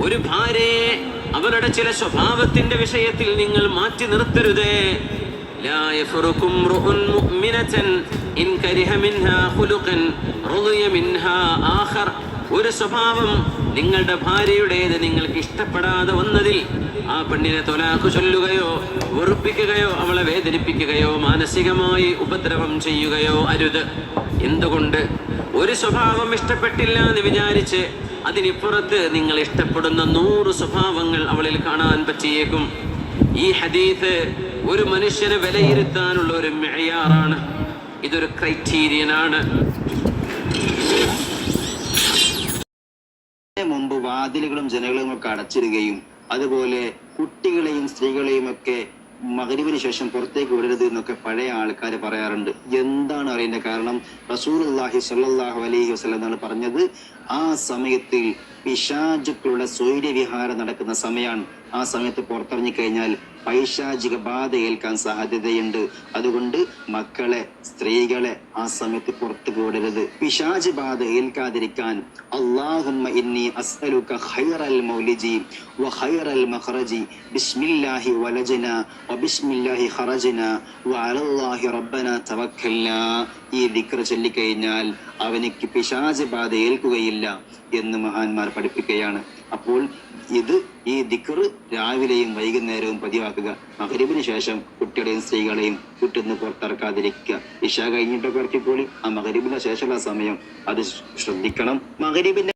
ഒരു ഭാര്യയെ അവരുടെ ചില സ്വഭാവത്തിന്റെ വിഷയത്തിൽ നിങ്ങൾ മാറ്റി നിർത്തരുത്. ഒരു സ്വഭാവം നിങ്ങളുടെ ഭാര്യയുടേത് നിങ്ങൾക്ക് ഇഷ്ടപ്പെടാതെ വന്നതിൽ ആ പെണ്ണിനെ തൊലാഖു ചൊല്ലുകയോ വെറുപ്പിക്കുകയോ അവളെ വേദനിപ്പിക്കുകയോ മാനസികമായി ഉപദ്രവം ചെയ്യുകയോ അരുത്. എന്തുകൊണ്ട്? ഒരു സ്വഭാവം ഇഷ്ടപ്പെട്ടില്ല എന്ന് വിചാരിച്ച് അതിനിപ്പുറത്ത് നിങ്ങൾ ഇഷ്ടപ്പെടുന്ന നൂറ് സ്വഭാവങ്ങൾ അവളിൽ കാണാൻ പറ്റിയേക്കും. ഈ ഹദീത്ത് ഒരു മനുഷ്യനെ വിലയിരുത്താനുള്ള ഒരു മെയ്യാറാണ് ഇതൊരു ക്രൈറ്റീരിയനാണ്. മുമ്പ് വാതിലുകളും ജനലുകളും ഒക്കെ അടച്ചിടുകയും അതുപോലെ കുട്ടികളെയും സ്ത്രീകളെയും ഒക്കെ മകരിവിന് ശേഷം പുറത്തേക്ക് വിടരുത് എന്നൊക്കെ പഴയ ആൾക്കാർ പറയാറുണ്ട്. എന്താണ് അറിയേണ്ട കാരണം? റസൂലുള്ളാഹി സ്വല്ലല്ലാഹു അലൈഹി വസല്ലം എന്നാണ് പറഞ്ഞത്. ആ സമയത്തിൽ പിശാചുക്കളുടെ സൂര്യവിഹാരം നടക്കുന്ന സമയമാണ് ആ സമയത്ത് പുറത്തിറങ്ങി കഴിഞ്ഞാൽ പൈശാചിക ബാധ ഏൽക്കാൻ സാധ്യതയുണ്ട്. അതുകൊണ്ട് മക്കളെ സ്ത്രീകളെ ആ സമയത്ത് പുറത്തു വിടരുത്. പിശാച് ബാധ ഏൽക്കാതിരിക്കാൻ അള്ളാഹുമ്മ ഇന്നി ഖൈറൽ മൗലിജി മഖ്റജി. ബിസ്മില്ലാഹി വലജന ഖറജന ഈ ദിക്ർ ചൊല്ലിക്കഴിഞ്ഞാൽ അവനിക്ക് പിശാച് ബാധ ഏൽക്കുകയില്ല എന്ന് മഹാന്മാർ പഠിപ്പിക്കുകയാണ്. അപ്പോൾ ഇത് ഈ ദിക്ർ രാവിലെയും വൈകുന്നേരവും പതിവാക്കുക മകരിബിന് ശേഷം കുട്ടികളെയും സ്ത്രീകളെയും കുട്ടിന്ന് പുറത്തിറക്കാതിരിക്കുക. ഇഷ കഴിഞ്ഞിട്ടൊക്കെ ഇറക്കിക്കോളി. ആ മകരിബിന് ശേഷമുള്ള സമയം അത് ശ്രദ്ധിക്കണം. മകരിബിന്റെ